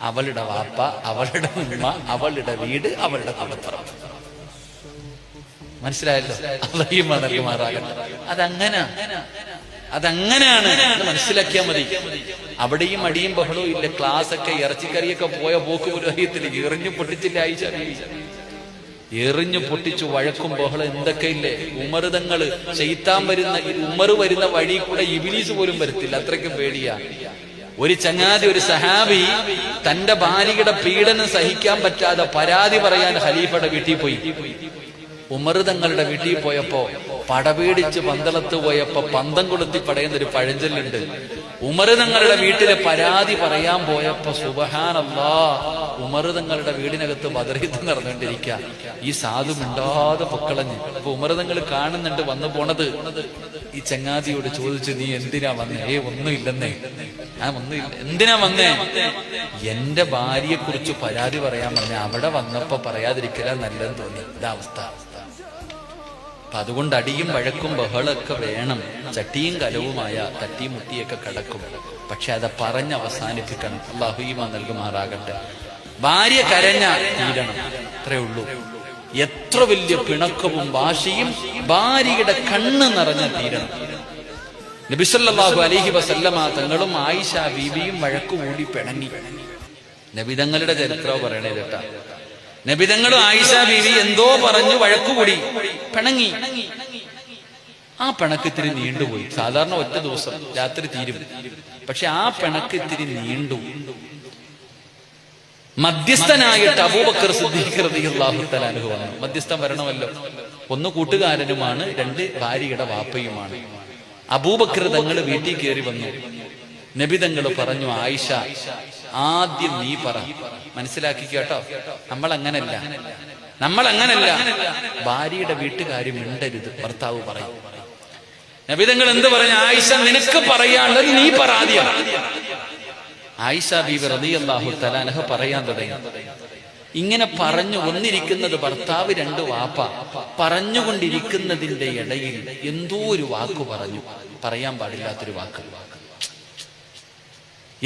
അവളുടെ വാപ്പ അവളുടെ ഉമ്മ അവളുടെ വീട് അവളുടെ കുടുംബം. മനസ്സിലായല്ലോ? അള്ളയും അതങ്ങനെ. അതങ്ങനെയാണ്. മനസ്സിലാക്കിയാൽ മതി. അവിടെയും അടിയും ബഹളവും ഇല്ല. ക്ലാസ് ഒക്കെ ഇറച്ചിക്കറിയൊക്കെ പോയ പോക്ക് പുരോഹിതത്തിൽ എറിഞ്ഞു പൊട്ടിച്ചില്ല ബീവി. എറിഞ്ഞു പൊട്ടിച്ചു വഴക്കും ബഹളം എന്തൊക്കെ ഇല്ലേ? ഉമറുതങ്ങൾ ചെയ്ത്താൻ വരുന്ന ഉമർ വരുന്ന വഴി കൂടെ ഇബിലീസ് പോലും വരത്തില്ല. അത്രയ്ക്കും പേടിയാ. ഒരു ചങ്ങാതി ഒരു സഹാബി തന്റെ ഭാര്യയുടെ പീഡനം സഹിക്കാൻ പറ്റാതെ പരാതി പറയാൻ ഖലീഫയുടെ വീട്ടിൽ പോയി. ഉമർ തങ്ങളുടെ വീട്ടിൽ പോയപ്പോ പടപീടിച്ച് പന്തളത്ത് പോയപ്പോ പന്തം കൊളുത്തി പടയുന്ന ഒരു പഴഞ്ചൊല്ലുണ്ട്. ഉമർ തങ്ങളുടെ വീട്ടിലെ പരാതി പറയാൻ പോയപ്പോ സുബഹാനല്ലാ ഉമർ തങ്ങളുടെ വീടിനകത്ത് ബദറീത്ത് നടന്നുകൊണ്ടിരിക്ക. ഈ സാധു മിണ്ടാതെ പൊക്കളഞ്ഞ്. അപ്പൊ ഉമർ കാണുന്നുണ്ട് വന്നു പോണത്. ഈ ചങ്ങാതിയോട് ചോദിച്ചു നീ എന്തിനാ വന്നേ? ഏ ഒന്നുമില്ലെന്നേ. ആ വന്നില്ല എന്തിനാ വന്നേ? എന്റെ ഭാര്യയെ കുറിച്ച് പരാതി പറയാൻ പറഞ്ഞ അവിടെ വന്നപ്പോ പറയാതിരിക്കലാ നല്ലതെന്ന് തോന്നി. ഇതാ അവസ്ഥ. അപ്പൊ അതുകൊണ്ട് അടിയും വഴക്കും ബഹളൊക്കെ വേണം. ചട്ടിയും കലവുമായ തട്ടിയും മുട്ടിയൊക്കെ കിടക്കും. പക്ഷെ അത് പറഞ്ഞ് അവസാനിപ്പിക്കണം. അള്ളാഹുയിമ നൽകുമാറാകട്ടെ. ഭാര്യ കരഞ്ഞ തീരണം അത്രേ ഉള്ളൂ. എത്ര വലിയ പിണക്കവും വാശിയും ഭാര്യയുടെ കണ്ണ് നിറഞ്ഞ തീരണം നബിസല്ലാഹു അലഹി വസല്ലമ തങ്ങളും ആയിഷ ബീബിയും വഴക്കുകൂടി പിണങ്ങി. നബിതങ്ങളുടെ ചരിത്രവും പറയണേ കേട്ടാ. നബിതങ്ങളും ആയിഷ ബീവി എന്തോ പറഞ്ഞു വഴക്കുകൂടി പിണങ്ങി. ആ പിണക്ക് ഇത്തിരി നീണ്ടുപോയി. സാധാരണ ഒറ്റ ദിവസം രാത്രി തീരും. പക്ഷെ ആ പിണക്ക് ഇത്തിരി നീണ്ടു. മധ്യസ്ഥനായിട്ട് അബൂബക്കർ സിദ്ദീഖ്ലാഹുത്തലാനുഹു മധ്യസ്ഥം വരണമല്ലോ. ഒന്ന് കൂട്ടുകാരനുമാണ് രണ്ട് ഭാര്യയുടെ വാപ്പയുമാണ്. അബൂബക്കർ തങ്ങൾ വീട്ടിൽ കയറി വന്നു. നബി തങ്ങൾ പറഞ്ഞു ആയിഷ ആദ്യം നീ പറ. മനസ്സിലാക്കി കേട്ടോ? നമ്മൾ അങ്ങനല്ല നമ്മൾ അങ്ങനല്ല ഭാര്യയുടെ വീട്ടുകാരി മിണ്ടരുത് ഭർത്താവ് പറയും. നബിതങ്ങൾ എന്ത് പറഞ്ഞു? ആയിഷ നിനക്ക് പറയാനുള്ളത് നീ പരാതിയാ ആയിഷ ബീബി റളിയല്ലാഹു തലാനഹ പറയാൻ തുടങ്ങി. ഇങ്ങനെ പറഞ്ഞു ഒന്നിരിക്കുന്നത് ഭർത്താവ് രണ്ട് വാപ്പ. പറഞ്ഞുകൊണ്ടിരിക്കുന്നതിന്റെ ഇടയിൽ എന്തോ ഒരു വാക്ക് പറഞ്ഞു. പറയാൻ പാടില്ലാത്തൊരു വാക്ക്.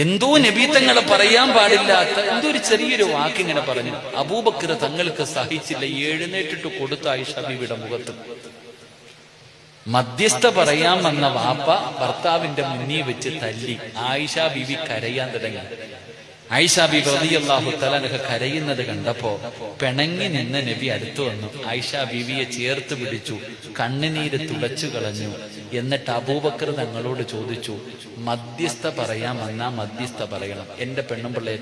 എന്തോ നബീത്തങ്ങളെ പറയാൻ പാടില്ലാത്ത എന്തോ ഒരു ചെറിയൊരു വാക്ക് ഇങ്ങനെ പറഞ്ഞു. അബൂബക്കർ തങ്ങൾക്ക് സഹിച്ചില്ല. എഴുന്നേറ്റിട്ട് കൊടുത്ത ആയിഷ മുഖത്ത്. മധ്യസ്ഥ വന്ന വാപ്പ ഭർത്താവിന്റെ മുന്നിൽ വെച്ച് തല്ലി. ആയിഷ ബീവി കരയാൻ തുടങ്ങി. ആയിഷ ബീബി റളിയല്ലാഹു തലനഹ കരയുന്നത് കണ്ടപ്പോ പിണങ്ങി നിന്ന നബി അടുത്തു വന്നു. ആയിഷ ബിവിയെ ചേർത്ത് പിടിച്ചു കണ്ണുനീര് തുടച്ചു കളഞ്ഞു. എന്നിട്ട് അബൂബക്കർ തങ്ങളോട് ചോദിച്ചു മധ്യസ്ഥ പറയാൻ വന്നാ മധ്യസ്ഥ പറയണം. എന്റെ പെണ്ണുമ്പിള്ളയെ